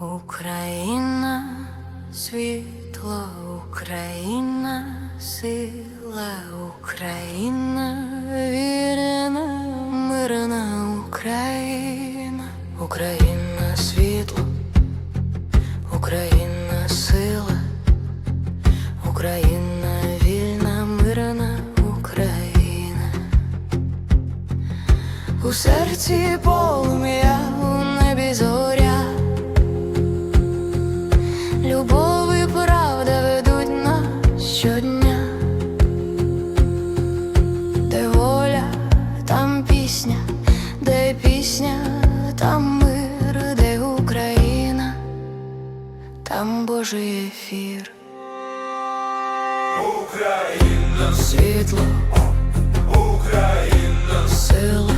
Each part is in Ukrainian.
Україна, світло, Україна, сила, Україна, вірна, мирна Україна, Україна, світло, Україна, сила, Україна, вільна, мирна Україна. У серці полум'я, любов і правда ведуть нас щодня, де воля, там пісня, де пісня, там мир, де Україна, там Божий ефір. Україна, світло, Україна, сила.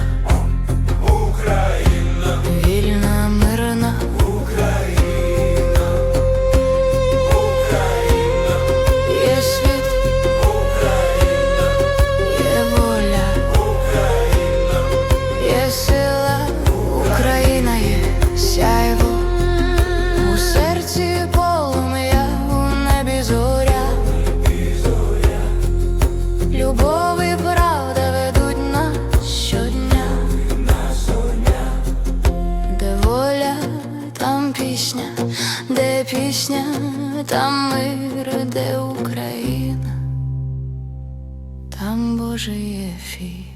Україна є сяйво, у серці полум'я, у небі зоря, любов і правда ведуть нас щодня. Де воля, там пісня, де пісня, там мир, де Україна, там Божий ефір.